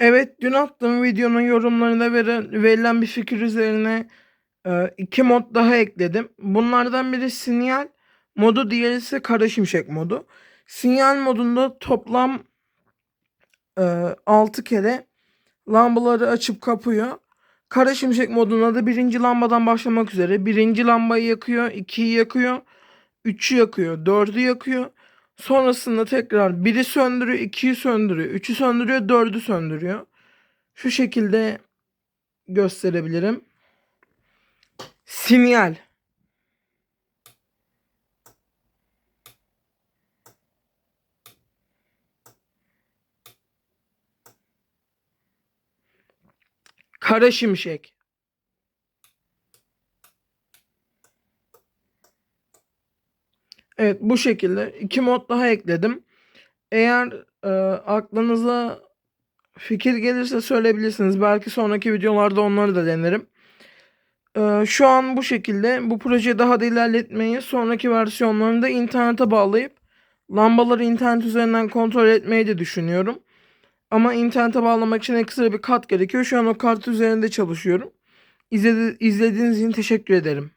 Evet, dün attığım videonun yorumlarında veren, verilen bir fikir üzerine e, iki mod daha ekledim. Bunlardan biri sinyal modu, diğeri ise kara şimşek modu. Sinyal modunda toplam e, 6 kere lambaları açıp kapıyor. Kara şimşek modunda da birinci lambadan başlamak üzere birinci lambayı yakıyor, ikiyi yakıyor, üçü yakıyor, dördü yakıyor. Sonrasında tekrar biri söndürüyor, ikiyi söndürüyor, üçü söndürüyor, dördü söndürüyor. Şu şekilde gösterebilirim. Sinyal. Kara şimşek. Evet bu şekilde iki mod daha ekledim. Eğer e, aklınıza fikir gelirse söyleyebilirsiniz. Belki sonraki videolarda onları da denerim. E, şu an bu şekilde bu projeyi daha da ilerletmeyi sonraki versiyonlarında internete bağlayıp lambaları internet üzerinden kontrol etmeyi de düşünüyorum. Ama internete bağlamak için ekstra bir kart gerekiyor. Şu an o kart üzerinde çalışıyorum. İzledi- İzlediğiniz için teşekkür ederim.